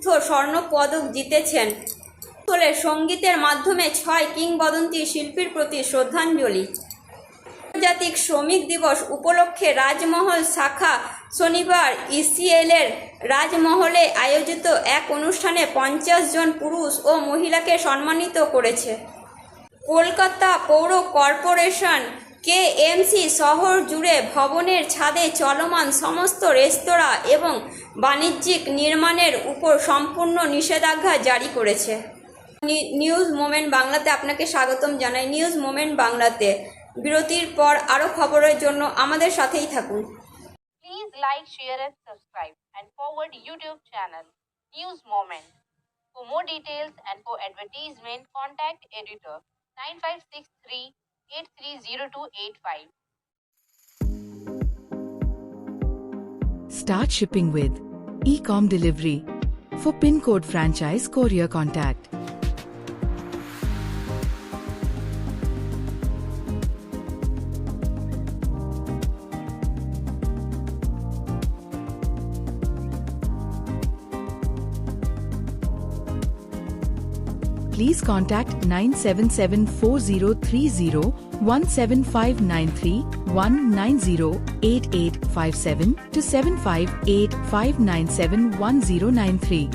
চতুর্থ স্বর্ণ পদক জিতেছেন। হলে সঙ্গীতের মাধ্যমে ছয় কিংবদন্তি শিল্পীর প্রতি শ্রদ্ধাঞ্জলি। আন্তর্জাতিক শ্রমিক দিবস উপলক্ষে রাজমহল শাখা শনিবার ইসিএল এর রাজমহলে আয়োজিত এক অনুষ্ঠানে পঞ্চাশ জন পুরুষ ও মহিলাকে সম্মানিত করেছে। কলকাতা পৌর কর্পোরেশন কেএমসি শহর জুড়ে ভবনের ছাদে চলমান সমস্ত রেস্তোরাঁ এবং বাণিজ্যিক নির্মাণের উপর সম্পূর্ণ নিষেধাজ্ঞা জারি করেছে। নিউজ মোমেন্ট বাংলাতে আপনাকে স্বাগতম জানাই। নিউজ মোমেন্ট বাংলাতে। বিরতির পর আরও খবরের জন্য আমাদের সাথেই থাকুন। Please like, share, and subscribe, and forward YouTube channel News Moment. For more details and for advertisement, contact editor 9563 830285. Start shipping with Ecom Delivery. For pin code franchise courier contact. Please contact 977-4030 17593 1908857 to 758 1093.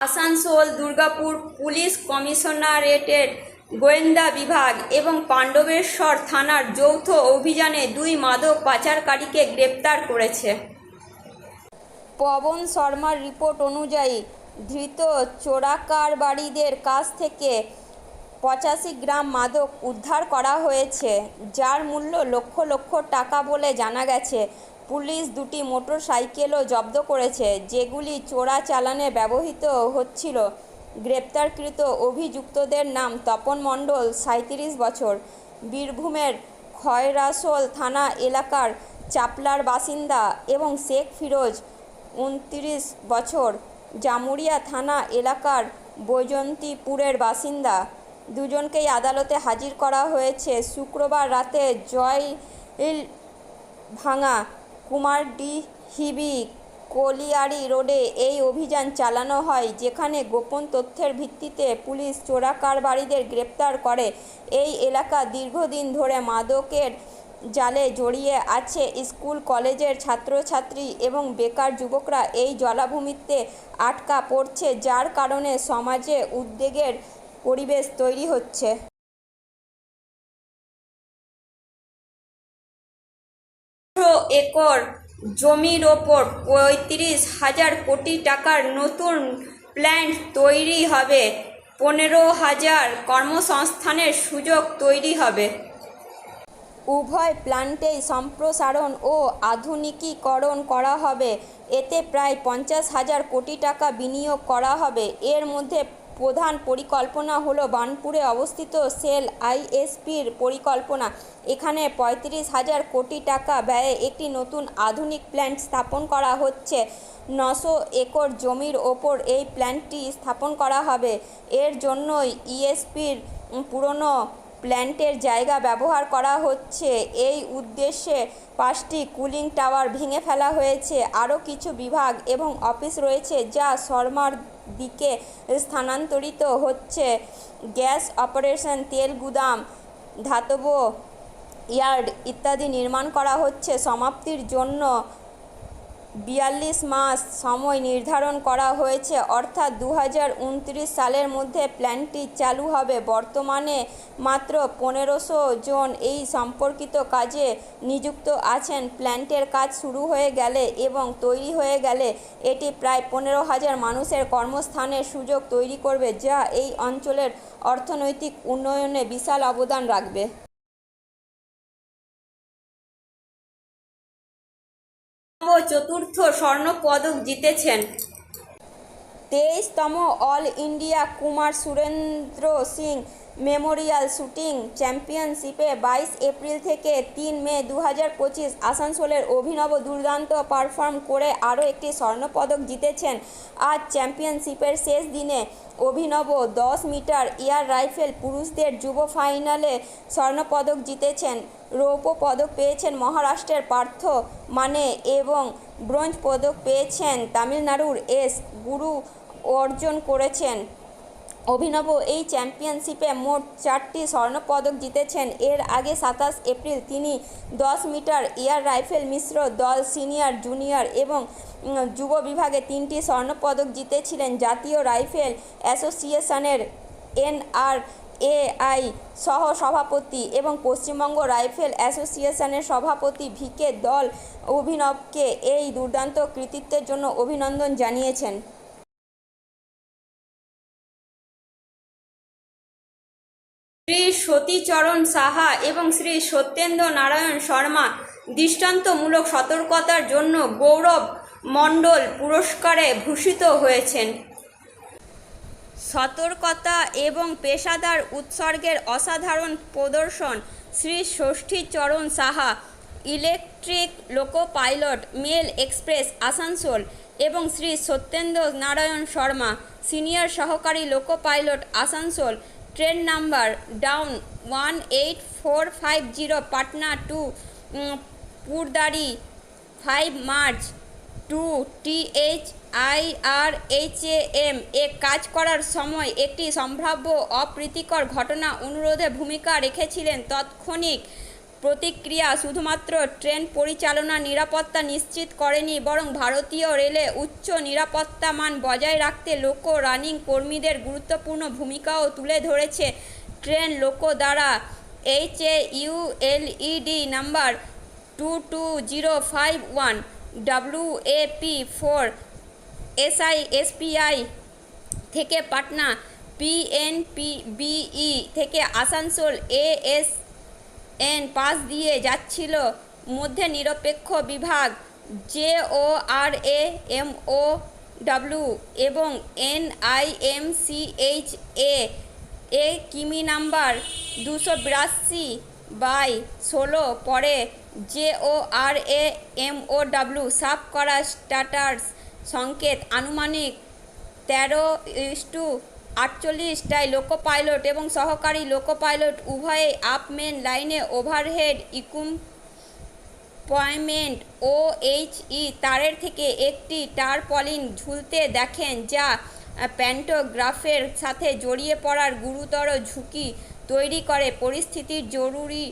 Asansol Durgapur police কমিশনারেটের গোয়েন্দা বিভাগ এবং পাণ্ডবেশ্বর থানার যৌথ অভিযানে দুই মাদক পাচারকারীকে গ্রেপ্তার করেছে পবন শর্মার রিপোর্ট অনুযায়ী, ধৃত চোরাকারবারিদের কাছ থেকে পঁচাশি গ্রাম মাদক উদ্ধার করা হয়েছে, যার মূল্য লক্ষ লক্ষ টাকা বলে জানা গেছে। পুলিশ দুটি মোটর সাইকেলও জব্দ করেছে, যেগুলি চোরা চালানে ব্যবহৃত হচ্ছিল। গ্রেপ্তারকৃত অভিযুক্তদের নাম তপন মণ্ডল সাঁত্রিশ বছর। বীরভূমের খয়রাসোল থানা এলাকার চাপলার বাসিন্দা এবং শেখ ফিরোজ উনত্রিশ বছর জামুরিয়া থানা এলাকার বৈজন্তীপুরের বাসিন্দা। দুজনকেই আদালতে হাজির করা হয়েছে। শুক্রবার রাতে জয় ভাঙা কুমারডিহিবি কলিয়ারি রোডে এই অভিযান চালানো হয়, যেখানে গোপন তথ্যের ভিত্তিতে পুলিশ চোরাকারবারিদের গ্রেপ্তার করে। এই এলাকা দীর্ঘদিন ধরে মাদকের জালে জড়িয়ে আছে স্কুল, কলেজের ছাত্রছাত্রী এবং বেকার যুবকরা এই জলাভূমিতে আটকা পড়ছে, যার কারণে সমাজে উদ্বেগের পরিবেশ তৈরি হচ্ছে। একর জমির ওপর পঁয়ত্রিশ হাজার কোটি টাকার নতুন প্ল্যান্ট তৈরি হবে। পনেরো হাজার কর্মসংস্থানের সুযোগ তৈরি হবে। উভয় প্ল্যান্টেই সম্প্রসারণ ও আধুনিকীকরণ করা হবে। এতে প্রায় পঞ্চাশ হাজার কোটি টাকা বিনিয়োগ করা হবে। এর মধ্যে প্রধান পরিকল্পনা হলো বার্নপুরে অবস্থিত সেল আইএসপির পরিকল্পনা। এখানে পঁয়ত্রিশ হাজার কোটি টাকা ব্যয়ে একটি নতুন আধুনিক প্ল্যান্ট স্থাপন করা হচ্ছে। নশো একর জমির ওপর এই প্ল্যান্টটি স্থাপন করা হবে। এর জন্যই ইএসপির পুরনো প্ল্যান্টের জায়গা ব্যবহার করা হচ্ছে। এই উদ্দেশ্যে পাঁচটি কুলিং টাওয়ার ভেঙে ফেলা হয়েছে। আরও কিছু বিভাগ এবং অফিস রয়েছে যা শর্মার দিকে স্থানান্তরিত হচ্ছে। গ্যাস অপারেশন, তেল গুদাম, ধাতব ইয়ার্ড ইত্যাদি নির্মাণ করা হচ্ছে। সমাপ্তির জন্য বিয়াল্লিশ মাস সময় নির্ধারণ করা হয়েছে, অর্থাৎ দু হাজার উনত্রিশ সালের মধ্যে প্ল্যানটি চালু হবে। বর্তমানে মাত্র পনেরোশো জন এই সম্পর্কিত কাজে নিযুক্ত আছেন। প্ল্যান্টের কাজ শুরু হয়ে গেলে এবং তৈরি হয়ে গেলে এটি প্রায় পনেরো হাজার মানুষের কর্মস্থানের সুযোগ তৈরি করবে, যা এই অঞ্চলের অর্থনৈতিক উন্নয়নে বিশাল অবদান রাখবে। চতুর্থ স্বর্ণ পদক জিতেছেন। তেইশতম all India Kumar Surendra Singh memorial shooting চ্যাম্পিয়নশিপে বাইশ এপ্রিল থেকে তিন মে দু হাজার পঁচিশ আসানসোলের অভিনব দুর্দান্ত পারফর্ম করে আরও একটি স্বর্ণপদক জিতেছেন। আজ চ্যাম্পিয়নশিপের শেষ দিনে অভিনব দশ মিটার এয়ার রাইফেল পুরুষদের যুব ফাইনালে স্বর্ণপদক জিতেছেন। রৌপ্য পদক পেয়েছেন মহারাষ্ট্রের পার্থ মানে এবং ব্রোঞ্জ পদক পেয়েছেন তামিলনাড়ুর এস গুরু অর্জন করেছেন। অভিনব এই চ্যাম্পিয়নশিপে মোট চারটি স্বর্ণপদক জিতেছেন। এর আগে সাতাশ এপ্রিল তিনি দশ মিটার এয়ার রাইফেল মিশ্র দল সিনিয়র, জুনিয়র এবং যুব বিভাগে তিনটি স্বর্ণপদক জিতেছিলেন। জাতীয় রাইফেল অ্যাসোসিয়েশনের এনআর এআই সহ সভাপতি এবং পশ্চিমবঙ্গ রাইফেল অ্যাসোসিয়েশনের সভাপতি ভিকে দল অভিনবকে এই দুর্দান্ত কৃতিত্বের জন্য অভিনন্দন জানিয়েছেন। শ্রী সতীচরণ সাহা এবং শ্রী সত্যেন্দ্র নারায়ণ শর্মা দৃষ্টান্তমূলক সতর্কতার জন্য গৌরব মণ্ডল পুরস্কারে ভূষিত হয়েছেন। সতর্কতা এবং পেশাদার উৎসর্গের অসাধারণ প্রদর্শন Shri Shashthicharan Saha, electric loco pilot mail express Asansol এবং শ্রী সত্যেন্দ্র নারায়ণ শর্মা, সিনিয়র সহকারী loco pilot Asansol, train number down one eight four five zero Patna to পুরদারি five March to TH I R A কাজ করার সময় একটি সম্ভাব্য অপ্রীতিকর ঘটনা অনুরোধে ভূমিকা রেখেছিলেন তৎক্ষণিক প্রতিক্রিয়া শুধুমাত্র ট্রেন পরিচালনা নিরাপত্তা নিশ্চিত করেনি, বরং ভারতীয় রেলে উচ্চ নিরাপত্তা মান বজায় রাখতে লোকো রানিং কর্মীদের গুরুত্বপূর্ণ ভূমিকাও তুলে ধরেছে ট্রেন লোকো দ্বারা। H A U L ED number two two zero five one W A P four SI, SPI থেকে পাটনা, পিএনপিবিই থেকে আসানসোল এএস এন পাস দিয়ে যাচ্ছিল মধ্যে নিরপেক্ষ বিভাগ J O R A M O W এবং N I M C H A A কিমি number দুশো বিরাশি বাই ষোলো পরে J O R A M O W সাফ করা স্টাটার্স সংকেত, আনুমানিক তেরো ইস্টু আটচল্লিশটায় লোকো পাইলট এবং সহকারী লোকো পাইলট উভয়ে আপ মেন লাইনে ওভারহেড ইকুম পয়েন্ট ও এইচ ই তারের থেকে একটি টারপলিন ঝুলতে দেখেন যা প্যান্টোগ্রাফের সাথে জড়িয়ে পড়ার গুরুতর ঝুঁকি তৈরি করে পরিস্থিতির জরুরি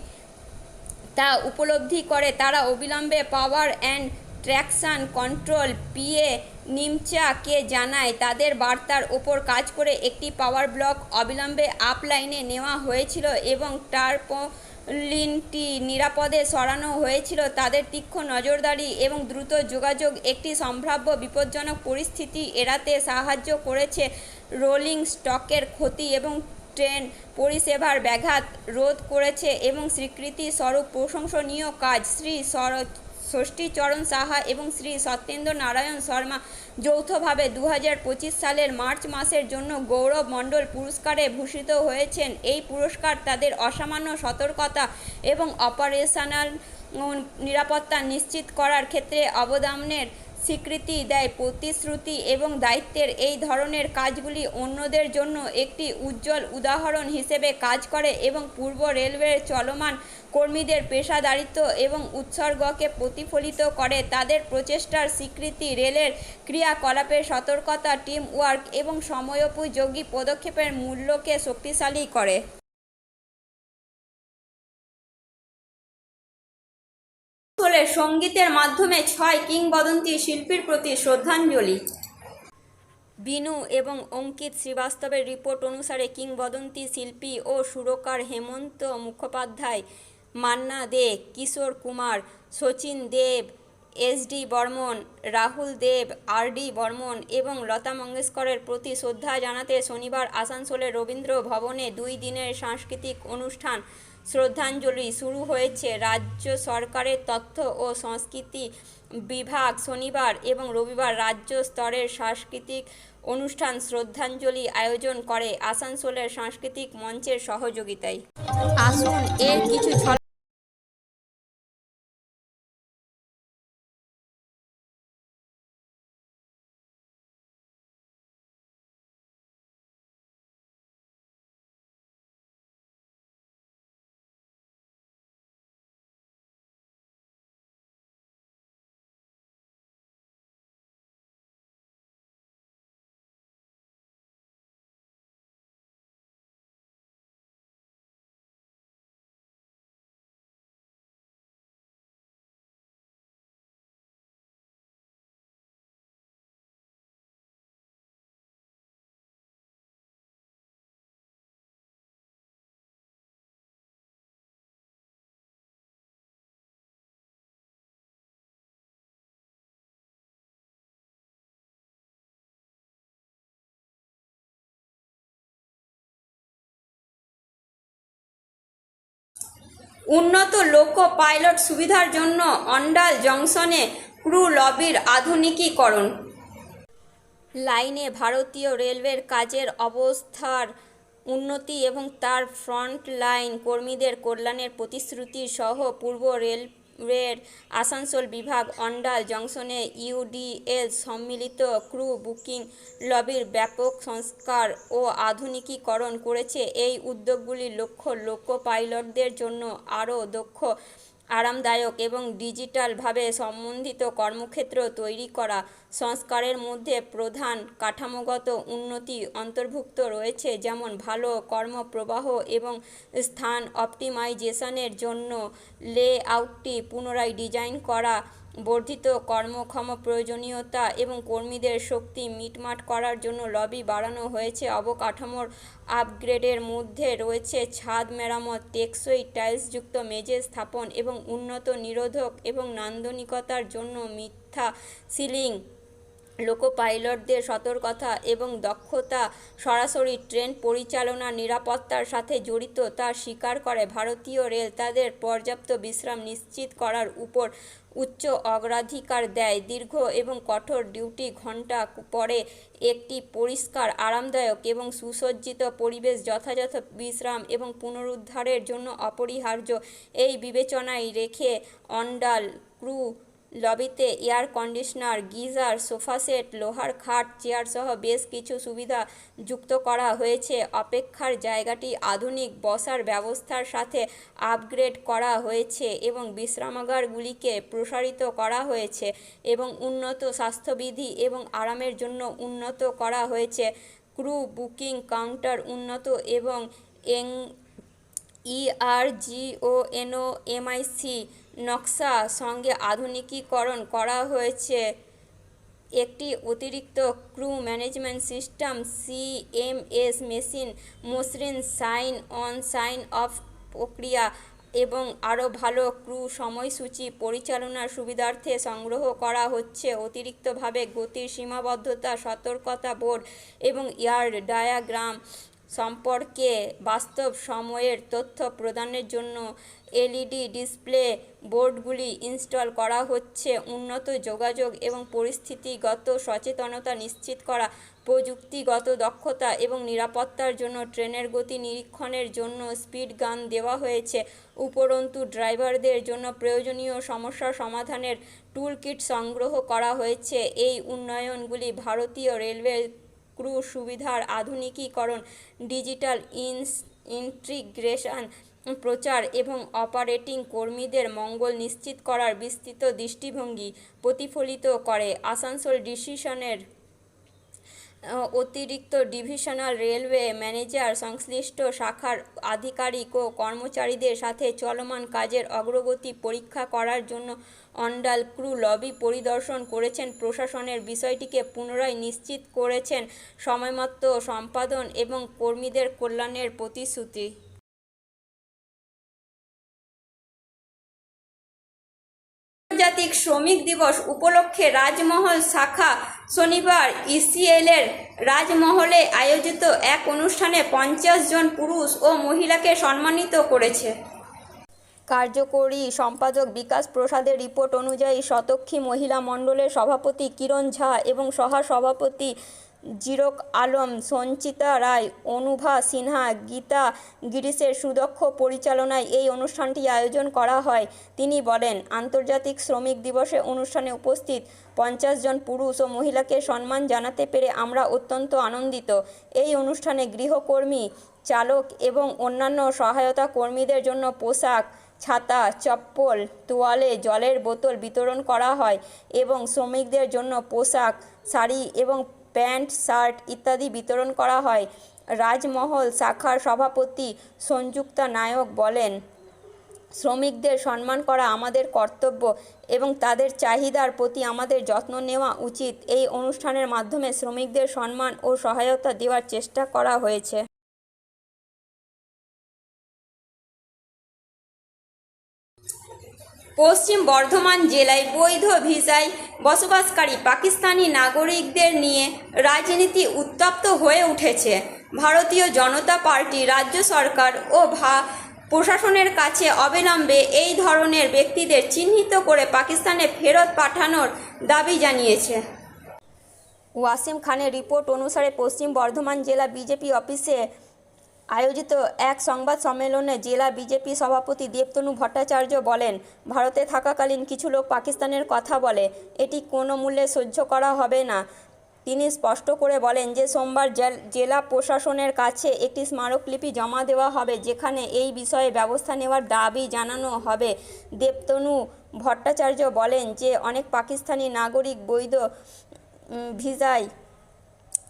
তা উপলব্ধি করে। তারা অবিলম্বে power and traction control PA নিমচাকে জানায়, তাদের বার্তার ওপর কাজ করে একটি পাওয়ার ব্লক অবিলম্বে আপলাইনে নেওয়া হয়েছিল এবং টার্পলিনটি নিরাপদে সরানো হয়েছিল। তাদের তীক্ষ্ণ নজরদারি এবং দ্রুত যোগাযোগ একটি সম্ভাব্য বিপজ্জনক পরিস্থিতি এড়াতে সাহায্য করেছে রোলিং স্টকের ক্ষতি এবং ট্রেন পরিষেবার ব্যাঘাত রোধ করেছে এবং স্বীকৃতি স্বরূপ প্রশংসনীয় কাজ। শ্রী সর ষষ্ঠীচরণ সাহা এবং শ্রী সত্যেন্দ্র নারায়ণ শর্মা যৌথভাবে দু হাজার পঁচিশ সালের মার্চ মাসের জন্য গৌরব মণ্ডল পুরস্কারে ভূষিত হয়েছেন। এই পুরস্কার তাদের অসামান্য সতর্কতা এবং অপারেশনাল নিরাপত্তা নিশ্চিত করার ক্ষেত্রে অবদানের স্বীকৃতি দেয় প্রতিশ্রুতি এবং দায়িত্বের এই ধরনের কাজগুলি অন্যদের জন্য একটি উজ্জ্বল উদাহরণ হিসেবে কাজ করে এবং পূর্ব রেলওয়ের চলমান কর্মীদের পেশাদারিত্ব এবং উৎসর্গকে প্রতিফলিত করে। তাদের প্রচেষ্টার স্বীকৃতি রেলের ক্রিয়াকলাপের সতর্কতা টিম ওয়ার্ক এবং সময়োপযোগী পদক্ষেপের মূল্যকে শক্তিশালী করে। আসলে সঙ্গীতের মাধ্যমে ছয় কিংবদন্তি শিল্পীর প্রতি শ্রদ্ধাঞ্জলি। বিনু এবং অঙ্কিত শ্রীবাস্তবের রিপোর্ট অনুসারে কিংবদন্তি শিল্পী ও সুরকার Hemanta Mukhopadhyay, Manna Dey, Kishore Kumar Sachin Dev, S D Burman, Rahul Dev, R D Burman এবং লতা মঙ্গেশকরের প্রতি শ্রদ্ধা জানাতে শনিবার আসানসোলের রবীন্দ্র ভবনে দুই দিনের সাংস্কৃতিক অনুষ্ঠান শ্রদ্ধাঞ্জলি শুরু হয়েছে। রাজ্য সরকারের তথ্য ও সংস্কৃতি বিভাগ শনিবার এবং রবিবার রাজ্য স্তরের সাংস্কৃতিক অনুষ্ঠান শ্রদ্ধাঞ্জলি আয়োজন করে। আসানসোলের সাংস্কৃতিক মঞ্চের সহযোগিতায়। আসুন এর কিছু উন্নত লোকো পাইলট সুবিধার জন্য অন্ডাল জংশনে ক্রু লবির আধুনিকীকরণ। লাইনে ভারতীয় রেলওয়ের কাজের অবস্থার উন্নতি এবং তার ফ্রন্ট লাইন কর্মীদের কল্যাণের প্রতিশ্রুতি সহ পূর্ব রেলওয়ের আসানসোল বিভাগ, অন্ডাল জংশনে ইউডিএল সম্মিলিত ক্রু বুকিং লবির ব্যাপক সংস্কার ও আধুনিকীকরণ করেছে। এই উদ্যোগগুলির লক্ষ্য লোক পাইলটদের জন্য আরও দক্ষ আরামদায়ক এবং ডিজিটালভাবে সম্বন্ধিত কর্মক্ষেত্র তৈরি করা সংস্কারের মধ্যে প্রধান কাঠামোগত উন্নতি অন্তর্ভুক্ত রয়েছে, যেমন ভালো কর্মপ্রবাহ এবং স্থান অপটিমাইজেশনের জন্য লেআউটটি পুনরায় ডিজাইন করা বর্ধিত কর্মক্ষম প্রয়োজনীয়তা এবং কর্মীদের শক্তি মিটমাট করার জন্য লবি বাড়ানো হয়েছে। অবকাঠামোর আপগ্রেডের মধ্যে রয়েছে ছাদ মেরামত, টেকসই টাইলসযুক্ত মেঝে স্থাপন এবং উন্নত নিরোধক এবং নান্দনিকতার জন্য মিথ্যা সিলিং লোকো পাইলটদের সতর্কতা এবং দক্ষতা, সরাসরি ট্রেন পরিচালনা নিরাপত্তার সাথে জড়িত তা স্বীকার করে। ভারতীয় রেল তাদের পর্যাপ্ত বিশ্রাম নিশ্চিত করার উপর উচ্চ অগ্রাধিকার দেয়। দীর্ঘ এবং কঠোর ডিউটি ঘণ্টা পরে একটি পরিষ্কার, আরামদায়ক এবং সুসজ্জিত পরিবেশ যথাযথ বিশ্রাম এবং পুনরুদ্ধারের জন্য অপরিহার্য এই বিবেচনায় রেখে অন্ডাল ক্রু লবিতে air conditioner, geyser, sofa set, লোহার খাট চেয়ার সহ বেশ কিছু সুবিধা যুক্ত করা হয়েছে। অপেক্ষার জায়গাটি আধুনিক, বসার ব্যবস্থার সাথে আপগ্রেড করা হয়েছে এবং বিশ্রামাগারগুলিকে প্রসারিত করা হয়েছে এবং উন্নত স্বাস্থ্যবিধি এবং আরামের জন্য উন্নত করা হয়েছে। ক্রু, বুকিং কাউন্টার উন্নত এবং এং ইআরজিও এনও এমআইসি নকশা সঙ্গে আধুনিকীকরণ করা হয়েছে। একটি অতিরিক্ত crew management system CMS machine, মসৃণ সাইন অন, সাইন অফ প্রক্রিয়া এবং আরও ভালো ক্রু সময়সূচি পরিচালনার সুবিধার্থে সংগ্রহ করা হচ্ছে। অতিরিক্তভাবে গতির সীমাবদ্ধতা, সতর্কতা বোর্ড এবং এয়ার ডায়াগ্রাম সম্পর্কে বাস্তব সময়ের তথ্য প্রদানের জন্য এলইডি ডিসপ্লে বোর্ডগুলি ইনস্টল করা হচ্ছে। উন্নত যোগাযোগ এবং পরিস্থিতিগত সচেতনতা নিশ্চিত করা, প্রযুক্তিগত দক্ষতা এবং নিরাপত্তার জন্য ট্রেনের গতি নিরীক্ষণের জন্য স্পিড গান দেওয়া হয়েছে। উপরন্তু ড্রাইভারদের জন্য প্রয়োজনীয় সমস্যা সমাধানের টুলকিট সংগ্রহ করা হয়েছে। এই উন্নয়নগুলি ভারতীয় রেলওয়ে ক্রু সুবিধার আধুনিকীকরণ, ডিজিটাল ইনস, ইন্টিগ্রেশন প্রচার এবং অপারেটিং কর্মীদের মঙ্গল নিশ্চিত করার বিস্তৃত দৃষ্টিভঙ্গি প্রতিফলিত করে। আসানসোল ডিসিশনের অতিরিক্ত ডিভিশনাল রেলওয়ে ম্যানেজার সংশ্লিষ্ট শাখার আধিকারিক ও কর্মচারীদের সাথে চলমান কাজের অগ্রগতি পরীক্ষা করার জন্য অন্ডাল ক্রু লবি পরিদর্শন করেছেন। প্রশাসনের বিষয়টিকে পুনরায় নিশ্চিত করেছেন সময়মতো সম্পাদন এবং কর্মীদের কল্যাণের প্রতিশ্রুতি। আন্তর্জাতিক শ্রমিক দিবস উপলক্ষে রাজমহল শাখা শনিবার ইসিএলের রাজমহলে আয়োজিত এক অনুষ্ঠানে পঞ্চাশ জন পুরুষ ও মহিলাকে সম্মানিত করেছে। কার্যকরী সম্পাদক বিকাশ প্রসাদের রিপোর্ট অনুযায়ী শতক্ষী মহিলা মণ্ডলের সভাপতি কিরণ ঝা এবং সহসভাপতি জিরক আলম, সঞ্চিতা রায়, অনুভা সিনহা, গীতা গিরিশের সুদক্ষ পরিচালনায় এই অনুষ্ঠানটি আয়োজন করা হয়। তিনি বলেন, আন্তর্জাতিক শ্রমিক দিবসে অনুষ্ঠানে উপস্থিত পঞ্চাশ জন পুরুষ ও মহিলাকে সম্মান জানাতে পেরে আমরা অত্যন্ত আনন্দিত। এই অনুষ্ঠানে গৃহকর্মী, চালক এবং অন্যান্য সহায়তা কর্মীদের জন্য পোশাক, ছাতা, চপ্পল, তোয়ালে জলের বোতল বিতরণ করা হয় এবং শ্রমিকদের জন্য পোশাক, শাড়ি এবং প্যান্ট, শার্ট ইত্যাদি বিতরণ করা হয়। রাজমহল শাখার সভাপতি সংযুক্তা নায়ক বলেন, শ্রমিকদের সম্মান করা আমাদের কর্তব্য এবং তাদের চাহিদার প্রতি আমাদের যত্ন নেওয়া উচিত। এই অনুষ্ঠানের মাধ্যমে শ্রমিকদের সম্মান ও সহায়তা দেওয়ার চেষ্টা করা হয়েছে। পশ্চিম বর্ধমান জেলায় বৈধ ভিসায় বসবাসকারী পাকিস্তানি নাগরিকদের নিয়ে রাজনীতি উত্তপ্ত হয়ে উঠেছে। ভারতীয় জনতা পার্টি, রাজ্য সরকার ও ভা প্রশাসনের কাছে অবিলম্বে এই ধরনের ব্যক্তিদের চিহ্নিত করে পাকিস্তানে ফেরত পাঠানোর দাবি জানিয়েছে। ওয়াসিম খানের রিপোর্ট অনুসারে পশ্চিম বর্ধমান জেলা বিজেপি অফিসে আয়োজিত এক সংবাদ সম্মেলনে জেলা বিজেপি সভাপতি দেবতনু ভট্টাচার্য বলেন, ভারতে থাকাকালীন কিছু লোক পাকিস্তানের কথা বলে, এটি কোনো মূল্যে সহ্য করা হবে না। তিনি স্পষ্ট করে বলেন যে, সোমবার জেলা প্রশাসনের কাছে একটি স্মারকলিপি জমা দেওয়া হবে, যেখানে এই বিষয়ে ব্যবস্থা নেওয়ার দাবি জানানো হবে। দেবতনু ভট্টাচার্য বলেন যে, অনেক পাকিস্তানি নাগরিক বৈধ ভিসায়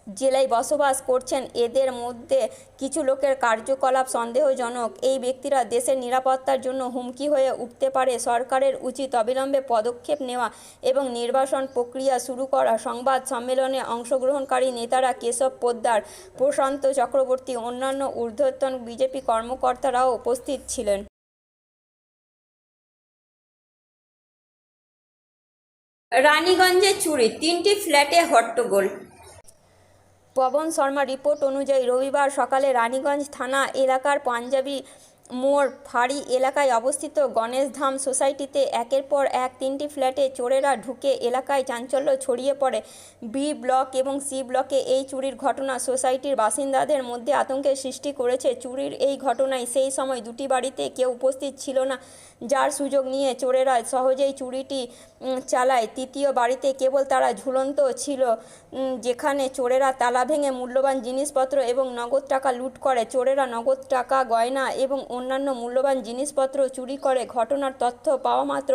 জেলায় বসবাস করছেন, এদের মধ্যে কিছু লোকের কার্যকলাপ সন্দেহজনক। এই ব্যক্তিরা দেশের নিরাপত্তার জন্য হুমকি হয়ে উঠতে পারে। সরকারের উচিত অবিলম্বে পদক্ষেপ নেওয়া এবং নির্বাসন প্রক্রিয়া শুরু করা। সংবাদ সম্মেলনে অংশগ্রহণকারী নেতারা কেশব পোদ্দার, প্রশান্ত চক্রবর্তী, অন্যান্য ঊর্ধ্বতন বিজেপি কর্মকর্তারাও উপস্থিত ছিলেন। রানীগঞ্জে চুরি, তিনটি ফ্ল্যাটে হট্টগোল। পবন শর্মা রিপোর্ট অনুযায়ী রবিবার সকালে রানীগঞ্জ থানা এলাকার পাঞ্জাবি মোড় ফাঁড়ি এলাকায় অবস্থিত গণেশধাম সোসাইটিতে একের পর এক তিনটি ফ্ল্যাটে চোরেরা ঢুকে এলাকায় চাঞ্চল্য ছড়িয়ে পড়ে। বি ব্লক এবং সি ব্লকে এই চুরির ঘটনা সোসাইটির বাসিন্দাদের মধ্যে আতঙ্কের সৃষ্টি করেছে। চুরির এই ঘটনায় সেই সময় দুটি বাড়িতে কেউ উপস্থিত ছিল না, যার সুযোগ নিয়ে চোরেরা সহজেই চুরিটি চালায়। তৃতীয় বাড়িতে কেবল তারা ঝুলন্ত ছিল যেখানে চোরেরা তালা ভেঙে মূল্যবান জিনিসপত্র এবং নগদ টাকা লুট করে। চোরেরা নগদ টাকা, গয়না এবং অন্যান্য মূল্যবান জিনিসপত্র চুরি করে ঘটনার তথ্য পাওয়া মাত্র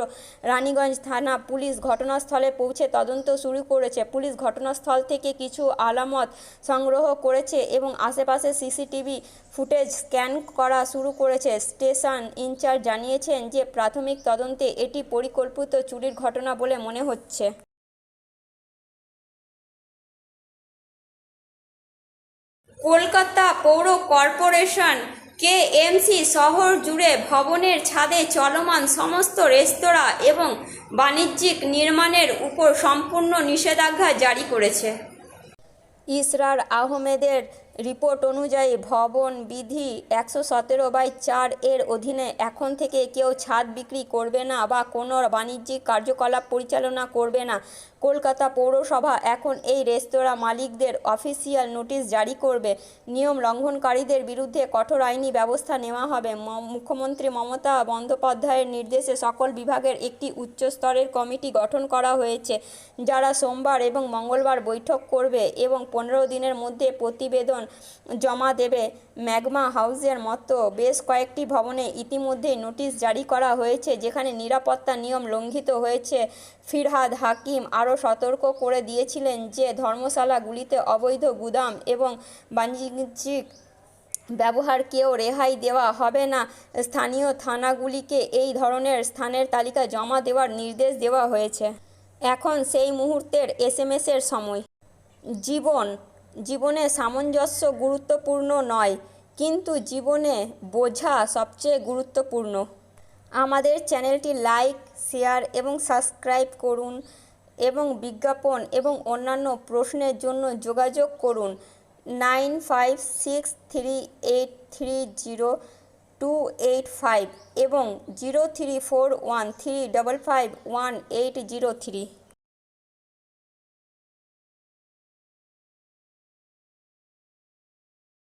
রানীগঞ্জ থানা পুলিশ ঘটনাস্থলে পৌঁছে তদন্ত শুরু করেছে। পুলিশ ঘটনাস্থল থেকে কিছু আলামত সংগ্রহ করেছে এবং আশেপাশে সিসিটিভি ফুটেজ স্ক্যান করা শুরু করেছে। স্টেশন ইনচার্জ জানিয়েছেন যে, প্রাথমিক তদন্তে এটি পরিকল্পিত চুরির ঘটনা বলে মনে হচ্ছে। কলকাতা পৌর কর্পোরেশন কেএমসি শহর জুড়ে ভবনের ছাদে চলমান সমস্ত রেস্তোরাঁ এবং বাণিজ্যিক নির্মাণের উপর সম্পূর্ণ নিষেধাজ্ঞা জারি করেছে। ইসরার আহমেদের রিপোর্ট অনুযায়ী ভবন বিধি একশো সতেরো বাই চার এর অধীনে এখন থেকে কেউ ছাদ বিক্রি করবে না বা কোনো বাণিজ্যিক কার্যকলাপ পরিচালনা করবে না। কলকাতা পৌরসভা এখন এই রেস্তোরাঁ মালিকদের অফিসিয়াল নোটিশ জারি করবে। নিয়ম লঙ্ঘনকারীদের বিরুদ্ধে কঠোর আইনি ব্যবস্থা নেওয়া হবে। মুখ্যমন্ত্রী মমতা বন্দ্যোপাধ্যায়ের নির্দেশে সকল বিভাগের একটি উচ্চস্তরের কমিটি গঠন করা হয়েছে। যারা সোমবার এবং মঙ্গলবার বৈঠক করবে এবং পনেরো দিনের মধ্যে প্রতিবেদন জমা দেবে। ম্যাগমা হাউসের মতো বেশ কয়েকটি ভবনে ইতিমধ্যেই নোটিশ জারি করা হয়েছে, যেখানে নিরাপত্তা নিয়ম লঙ্ঘিত হয়েছে। ফিরহাদ হাকিম আরও সতর্ক করে দিয়েছিলেন যে, ধর্মশালাগুলিতে অবৈধ গুদাম এবং বাণিজ্যিক ব্যবহারকেও রেহাই দেওয়া হবে না। স্থানীয় থানাগুলিকে এই ধরনের স্থানের তালিকা জমা দেওয়ার নির্দেশ দেওয়া হয়েছে। এখন সেই মুহূর্তের এস এসএমএসের সময়। জীবন জীবনে সামঞ্জস্য গুরুত্বপূর্ণ নয়, কিন্তু জীবনে বোঝা সবচেয়ে গুরুত্বপূর্ণ। আমাদের চ্যানেলটি লাইক, শেয়ার এবং সাবস্ক্রাইব করুন এবং বিজ্ঞাপন এবং অন্যান্য প্রশ্নের জন্য যোগাযোগ করুন nine five six three eight three zero two eight five এবং zero three four one three double five one eight zero three.